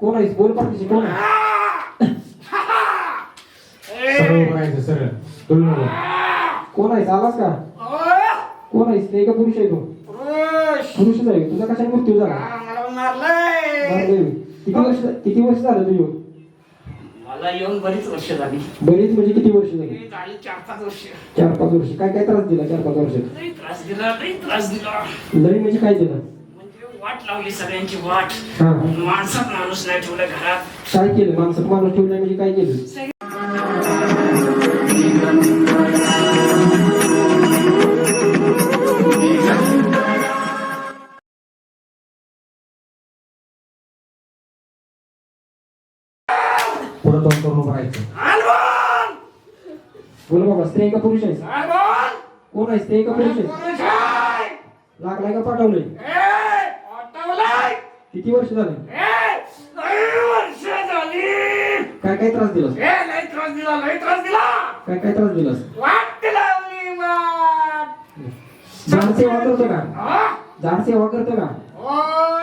कोण आहेस बोल पाठीशी कोण आहे? सरळ उभं राहायचं सरळ तुला नको. कोण आहेस आलास का? कोण आहेस ते का पुरुष आहे तू. पुरुषच आहे तुझा कशा मृत्यू झाला? मारलंय. किती वर्ष किती वर्ष झालं तू येऊन मला येऊन बरीच वर्ष झाली. बरीच म्हणजे किती वर्ष झाली? हे झाली चार पाच वर्ष. चार पाच वर्ष. काय काय त्रास दिला चार पाच वर्षात? लई त्रास दिला लई त्रास दिला. लई म्हणजे काय दिलं? वाट लावली सगळ्यांची वाट. माणसात माणूस नाही ठेवलं घरात. काय केलं? माणसात माणूस ठेवलं म्हणजे काय केलं? पुढं तोंड करून उभं राहायचं. हलवान! बोल बाबा स्त्री का पुरुष हलवान! कोण आहे? स्त्री का पुरुष आहे! लागलाय का पाठवलंय! किती वर्ष झाले? वर्ष झाली. काय काय त्रास दिलास? ए, लई त्रास दिला लई त्रास दिला. काय काय त्रास दिलास? वाट लावली वाट. झाड सेवा करतो का? हा? झाड सेवा करतो का? ओ,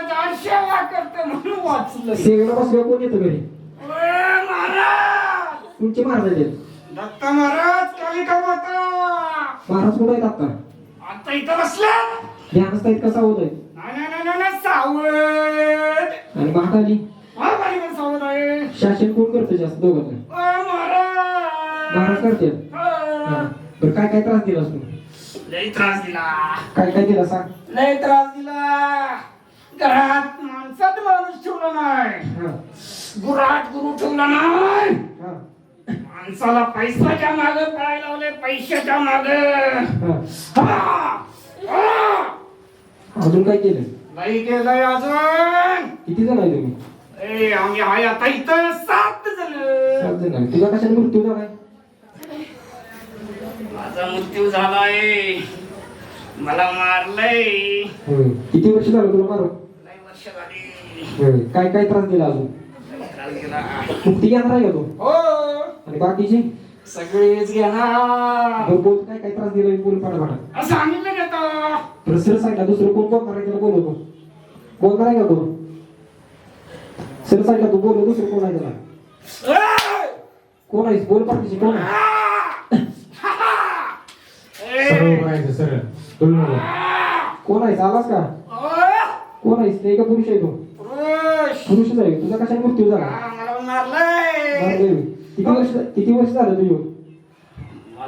जाड सेवा करते म्हणून वाचलं. सेवेला बसल्यावर कोण येतं घरी. ओए, महाराज. तुमचे महाराज आहेत. दत्त महाराज कालिका माता. महाराज कुठे आहेत आता? आता इथं बसल्या. ध्यानस्थ आहेत कसा होत आहे महाकाली बाई पण सावध आहे शासन कोण करतं जास्त दोघं ओए, महाराज करते हा. बरं काय काय त्रास दिलास तू? लई त्रास दिला. काय काय दिला सांग लई त्रास दिला. घरात माणसात माणूस ठेवला नाही. गुराट गुरु ठेवला नाही. माणसाला पैशाच्या माग पळायला लावले पैशाच्या माग. अजून काय केलं नाही केलंय अजून. किती जण आहे तुम्ही? ए आम्ही आहे आता इथं सात जण. सात जण आहे. तुझा कशाने मृत्यू झालाय? माझा मृत्यू झालाय. मला मारलंय. होय. किती वर्ष झालं तुला मारून? लई वर्ष झाली. होय. काय काय त्रास दिला अजून? त्रास दिला. मुक्ती घेणार आहे का तू? हो. आणि बाकीची? सगळेच घेणार. बोल बोल. काय काय त्रास दिला बोल पाठा पाठा असं सांगितलं दुसरं साईडला दुसरं कोण आहे त्याला बोलवतो बोलणार आहे का तू सर साईडला तू बोल दुसरं कोण आहे त्याला? कोण आहेस बोल पाठीशी कोण आहे? नको. कोण आहेस आलास का? कोण आहेस ते का पुरुष आहे तू? पुरुष पुरुषच आहे. तुझा कशाने मृत्यू झाला. किती वर्ष किती वर्ष झालं तू येऊन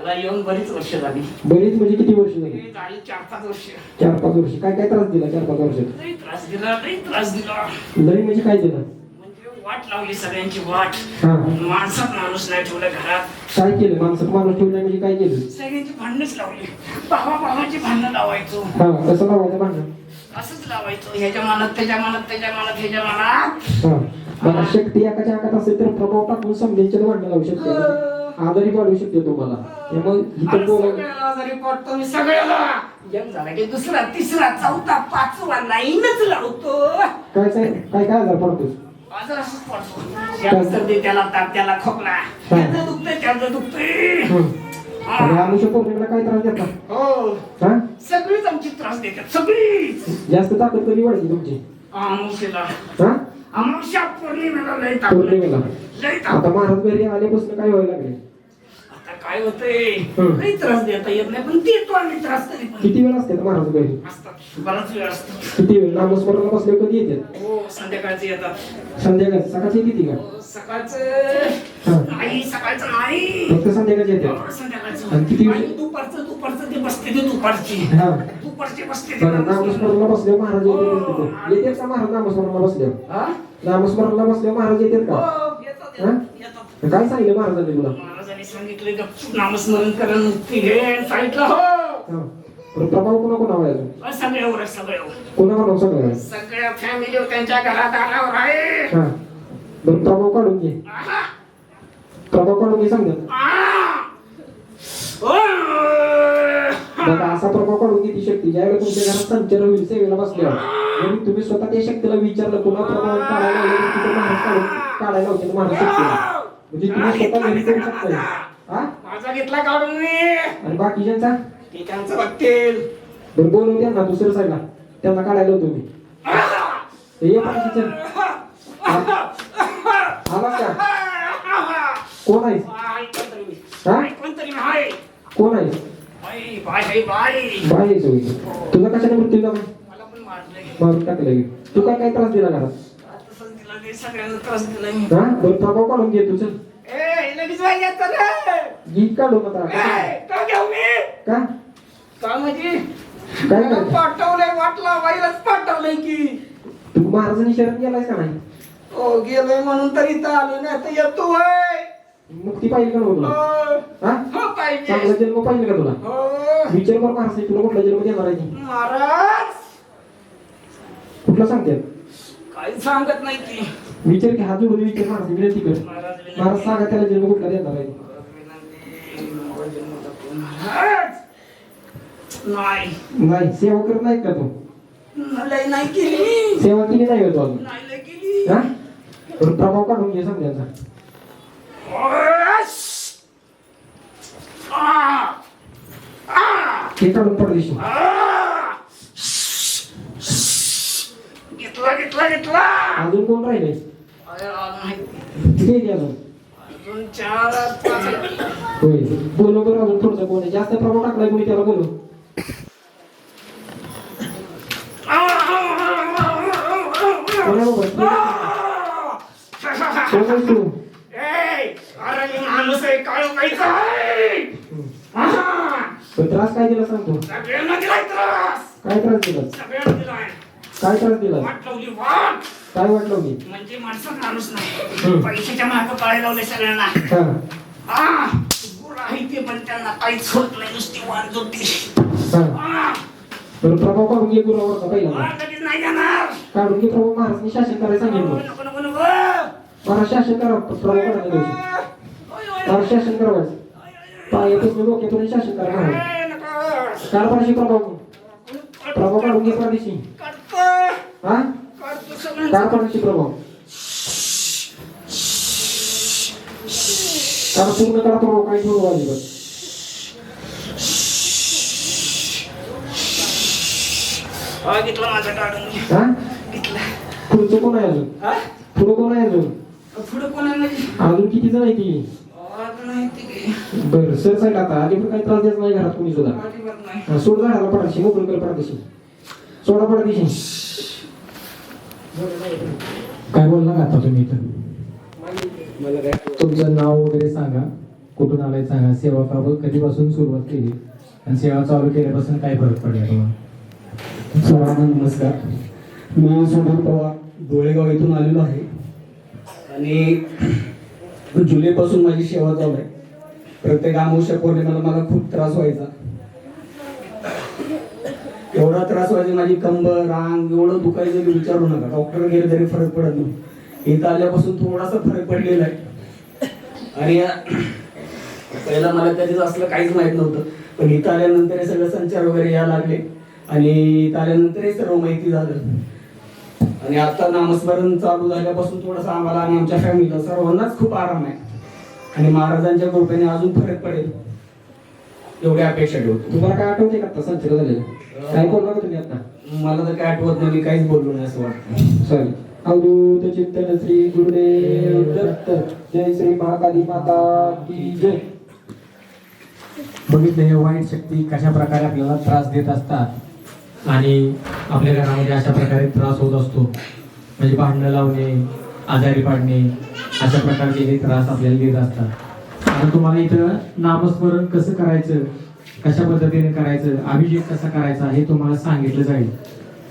मला येऊन बरीच वर्ष झाली. बरीच म्हणजे किती वर्ष झाली? झाली चार पाच वर्ष. चार पाच वर्ष. काय काय त्रास दिला चार पाच वर्षात लई त्रास दिला लई त्रास दिला. लई म्हणजे काय दिलं म्हणजे वाट लावली सगळ्यांची वाट. हा. माणसात माणूस नाही ठेवलं घरात. काय केलं? माणसात माणूस ठेवलं म्हणजे काय केलं? सगळ्यांची भांडणच लावली. भावा भावाची भांडणं लावायचो. हा कसं लावायचं भांडण? असंच लावायचो. ह्याच्या मनात त्याच्या मनात त्याच्या मनात ह्याच्या मनात. हा. मला शक्ती एकाच्या हातात असेल तर प्रभाव टाकून समजायचे भांडण लावू शकते. आजारी पाडू शकते तुम्हाला. त्यामुळे इथं बोलायला सगळ्याला झाला की दुसरा तिसरा चौथा पाचवा लावतो. काय काय काय काय आजार पडतोस? आजार असंच पडतो. याला सर्दी त्याला ताप त्याला खोकला. त्याचं दुखतंय त्याचं दुखतंय. आणि आमुष पौर्णिमेला काय त्रास देतात हो. हा? सगळीच आमची त्रास देतात सगळीच. जास्त ताकद कधी वाढली तुमची? आमुषेला हा? अमावस्या पौर्णिमेला लय ताप पौर्णिमेला? लय ताप. आता महाराज घरी आल्यापासून काय व्हायला लागले काय होतंय? हं. लय त्रास देता येत नाही पण देतो आम्ही त्रास तरी पण किती वेळ असते महाराज घरी असतात बराच वेळ असतो. किती वेळ? नामस्मरणाला बसले कधी येतात हो संध्याकाळचे येतात. संध्याकाळी सकाळची किती का? हो, सकाळचं हा. नाही सकाळचं नाही. फक्त संध्याकाळची हो, संध्याकाळचं. आणि किती वेळ? आणि दुपारचं दुपारचं ते बसते ते दुपारची. हा. दुपारचे बसते ते बरं नामस्मरणाला बसले महाराज येते येतात का महाराज नामस्मरणाला हा? नामस्मरणाला बसल्यावर महाराज येतात हो, का येतात, हा? येतात, येतात. काय सांगितलं महाराजांनी तुला? महाराजांनी सांगितले गपचूप नामस्मरण करा नुकती घे सांगितलं हो! प्रभाव कोणा कोणावर आहे सगळ्यावर आहे, सगळ्यावर कोणावर सगळ्या? फॅमिली त्यांच्या घरात आल्यावर आहे. बरं प्रभाव काढून घे. प्रभाव काढून घे. ओ. बघा असा प्रभाव काढून घे ती शक्ती. ज्यावेळेला तुमच्या घरात संचार होईल सेवेला बसल्यावर तुम्ही स्वतः त्या शक्तीला विचारलं पुन्हा प्रभाव काढायला काढायला लावते महाराज शक्तीला म्हणजे तुम्ही स्वतः घरी करू शकता हा? माझा घेतला काढून मी आणि बाकीच्यांचा ते त्यांचं बघतील. बरं बोलवून त्यांना दुसऱ्या साईडला त्यांना काढायला होतो मी. हे ये बाकीचं आला का कोण आहे? हा? कोणतरी कोण आहे? बाई बाय बाई बाई सोयी. तुझा कशाने मृत्यू झाला? मला पण मारून टाकलं तू काय काय त्रास दिला घरात? तिला सगळ्यांना त्रास दिला मी हा काढून घे तुझं ए लगेच बाई येतं रे गीत काढू आता ए, का घेऊ मी का का म्हणजे काय? पाठवलंय वाटला बाईलाच पाठवलंय की तू महाराजांनी शरण गेलायस का नाही हो गेलोय म्हणून तर इथं आलो नाही तर येतो होय मुक्ती पाहिजे का नको तुला हो, हा हो पाहिजे चांगला जन्म पाहिजे का तुला हो विचार कर महाराज तुला कुठला जन्म देणार आहे? महाराज कुठला सांगते काही सांगत नाही ती. विचार की हात जोडून विचार महाराज विनंती कर. महाराज सांगा त्याला जन्म कुठला देणार आहे? महाराज नाही. नाही सेवा करत नाही का तू? लय नाही केली. सेवा केली नाही का तू अजून? नाही लय केली. हा? बरं प्रभाव काढून घे सांग त्यांचा! आ! आ! हे काढून पडदेशी आ! घेतला घेतला घेतला अजून कोण राहिले अरे, नाही. किती आहे ते अजून अजून चार पाच आहेत. होय बोलो बरं अजून थोडंसं कोण आहे जास्त प्रभाव टाकलाय कोणी त्याला बोलू आ! आ! कोणा बाबा कोण आहेस तू ए, अरे मी माणूस आहे काळू काहीचा आहे आ! पण त्रास काय दिला सांगतो सगळ्यांना दिलाय त्रास काय त्रास दिला सगळ्यांना दिलाय काय त्रास दिला? वाट लावली वाट! काय वाटलं मी म्हणजे माणूस हम्म. नाही पैशाच्या मागे पाळे लावले सगळ्यांना. हा. गुण आहे ते पण त्यांना काहीच होत नाही नुसती वाट आ, बरं प्रभाव काढून घे गुरुवारचा पहिला? वाट लगेच नाही जाणार. काढून घे प्रभाव महाराजनी शासन करायला सांगितलं. नको नको नको महाराज शासन करा प्रभाव काढायला दिवशी महाराज शासन करावायचं पायापासून डोक्यापर्यंत शासन करा. महाराज पाहिजे प्रभाव. प्रभाव काढून घे काढतोय. हा? पाहिजे प्रभाव काढ पूर्ण करा प्रभाव काही ठेवू हा, घेतला माझा. हा. पुढचं कोण आहे अजून? पुढं कोण आहे अजून? पुढं कोण आहे म्हणजे? अजून किती जण आहे ती? बरं सर साईड आता आधी पण काही त्रास द्यायचा नाही घरात कोणी सुद्धा? सोड झाडाला पडायची मोकळी कर पडायची सोडा पडायची काय बोलला आता तुम्ही इथं? तुमचं नाव वगैरे सांगा. कुठून आलाय सांगा. सेवा का कधीपासून सुरुवात केली? आणि सेवा चालू केल्यापासून काय फरक पडला तुम्हाला? सर्वांना नमस्कार. मी सुधीर पवार डोळेगाव येथून आलेलो आहे. आणि जुलैपासून माझी सेवा चालू आहे. प्रत्येक अमावस्या पौर्णिमेला मला खूप त्रास व्हायचा. एवढा त्रास व्हायचा माझी कंबर रांग एवढं दुखायचं की विचारू नका. डॉक्टर गेले तरी फरक पडत नाही. इथं आल्यापासून थोडासा फरक पडलेला आहे. आणि पहिला मला त्याच्यात असलं काहीच माहीत नव्हतं. पण इथं आल्यानंतर हे सगळं संचार वगैरे यायला लागले. आणि इथं आल्यानंतर हे सर्व माहिती झालं. आणि आता नामस्मरण चालू झाल्यापासून थोडंसं आम्हाला आणि आमच्या फॅमिलीला सर्वांनाच खूप आराम आहे. आणि महाराजांच्या कृपेने अजून फरक पडेल. एवढी अपेक्षा ठेवतो. तुम्हाला काय आठवते का? आता संचलन झालेलं. काय बोलला का तुम्ही आता? मला तर काय आठवत नाही मी काहीच बोललो नाही असं वाटतं. सॉरी. अवधूत चिंतन श्री गुरुदेव दत्त. जय श्री महाकाली माता की जय. बघितलं हे वाईट शक्ती कशा प्रकारे आपल्याला त्रास देत असतात आणि आपल्या घरामध्ये अशा प्रकारे त्रास होत असतो. म्हणजे भांडणं लावणे आजारी पाडणे अशा प्रकारचे हे त्रास आपल्याला देत असतात. आता तुम्हाला इथं नामस्मरण कसं करायचं? कशा पद्धतीने करायचं? अभिषेक कसा करायचा? हे तुम्हाला सांगितलं जाईल.